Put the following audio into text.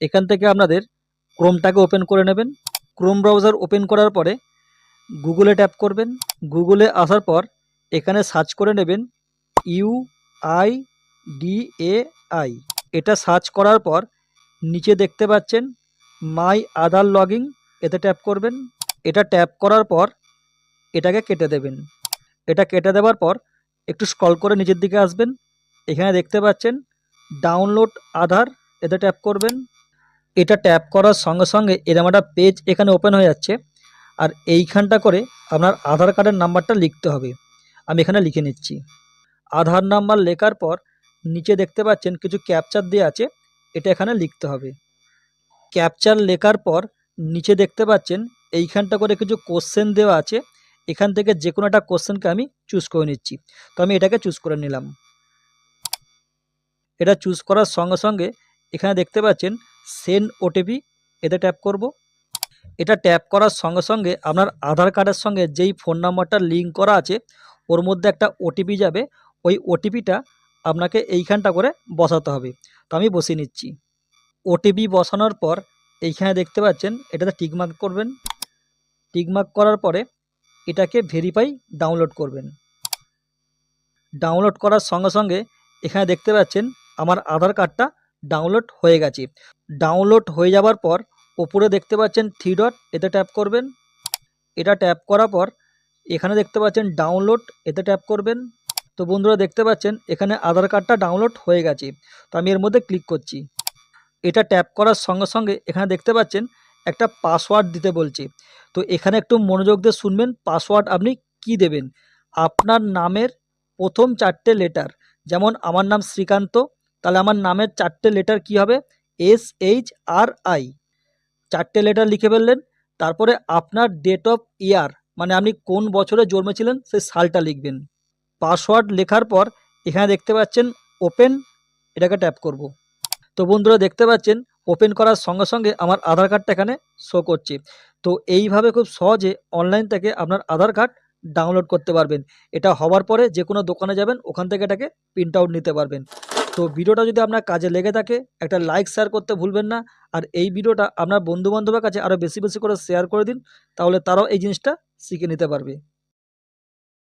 এখান থেকে আপনাদের ক্রোমটাকে ওপেন করে নেবেন। ক্রোম ব্রাউজার ওপেন করার পরে গুগলে ট্যাপ করবেন। গুগলে আসার পর এখানে সার্চ করে নেবেন U I D A I. এটা সার্চ করার পর নিচে দেখতে পাচ্ছেন মাই আধার লগিং এতে ট্যাপ করবেন। এটা ট্যাপ করার পর এটাকে কেটে দেবেন। এটা কেটে দেওয়ার পর একটু স্ক্রল করে নিচের দিকে আসবেন। এখানে দেখতে পাচ্ছেন ডাউনলোড আধার। এতে ট্যাপ করবেন। এটা ট্যাপ করার সঙ্গে সঙ্গে এরকম একটা পেজ এখানে ওপেন হয়ে যাচ্ছে। আর এইখানটা করে আপনার আধার কার্ডের নাম্বারটা লিখতে হবে। আমি এখানে লিখে নিচ্ছি। আধার নাম্বার লেখার পর নিচে দেখতে পাচ্ছেন কিছু ক্যাপচার দেওয়া আছে, এটা এখানে লিখতে হবে। ক্যাপচার লেখার পর নিচে দেখতে পাচ্ছেন এইখানটা করে কিছু কোশ্চেন দেওয়া আছে। এখান থেকে যে কোনো একটা কোশ্চেনকে আমি চুজ করে নিচ্ছি। তো আমি এটাকে চুজ করে নিলাম। এটা চুজ করার সঙ্গে সঙ্গে এখানে দেখতে পাচ্ছেন সেন্ড ওটিপি, এতে ট্যাপ করব। এটা ট্যাপ করার সঙ্গে সঙ্গে আপনার আধার কার্ডের সঙ্গে যেই ফোন নাম্বারটা লিঙ্ক করা আছে, ওর মধ্যে একটা ওটিপি যাবে। ওই ওটিপিটা আপনাকে এইখানটা করে বসাতে হবে। তো আমি বসিয়ে নিচ্ছি। ওটিপি বসানোর পর এইখানে দেখতে পাচ্ছেন, এটাতে টিকমার্ক করবেন। টিকমার্ক করার পরে এটাকে ভেরিফাই ডাউনলোড করবেন। ডাউনলোড করার সঙ্গে সঙ্গে এখানে দেখতে পাচ্ছেন, আমার আধার কার্ডটা ডাউনলোড হয়ে গেছে। ডাউনলোড হয়ে যাওয়ার পর ওপরে দেখতে পাচ্ছেন থ্রি ডট এতে ট্যাপ করবেন। এটা ট্যাপ করার পর এখানে দেখতে পাচ্ছেন ডাউনলোড এতে ট্যাপ করবেন। তো বন্ধুরা দেখতে পাচ্ছেন এখানে আধার কার্ডটা ডাউনলোড হয়ে গেছে। তো আমি এর মধ্যে ক্লিক করছি। এটা ট্যাপ করার সঙ্গে সঙ্গে এখানে দেখতে পাচ্ছেন একটা পাসওয়ার্ড দিতে বলছে। তো এখানে একটু মনোযোগ দিয়ে শুনবেন পাসওয়ার্ড আপনি কি দেবেন? আপনার নামের প্রথম চারটে লেটার যেমন আমার নাম শ্রীকান্ত, তাহলে আমার নামের চারটে লেটার কি হবে? এস এইচ আর আই চারটে লেটার লিখে ফেললেন, তারপরে আপনার ডেট অফ ইয়ার মানে আপনি কোন বছরে জন্মেছিলেন, সেই সালটা লিখবেন। পাসওয়ার্ড লেখার পর এখানে দেখতে পাচ্ছেন ওপেন এটাকে ট্যাপ করব। তো বন্ধুরা দেখতে পাচ্ছেন ওপেন করার সঙ্গে সঙ্গে আমার আধার কার্ডটা এখানে শো করছে। তো এইভাবে খুব সহজে অনলাইন থেকে আপনার আধার কার্ড ডাউনলোড করতে পারবেন। এটা হওয়ার পরে যে কোনো দোকানে যাবেন, ওখান থেকে এটাকে প্রিন্ট আউট নিতে পারবেন। তো ভিডিওটা যদি আপনার কাজে লেগে থাকে, একটা লাইক শেয়ার করতে ভুলবেন না। আর এই ভিডিওটা আপনার বন্ধুবান্ধবের কাছে আরও বেশি বেশি করে শেয়ার করে দিন, তাহলে তারাও এই জিনিসটা শিখে নিতে পারবে।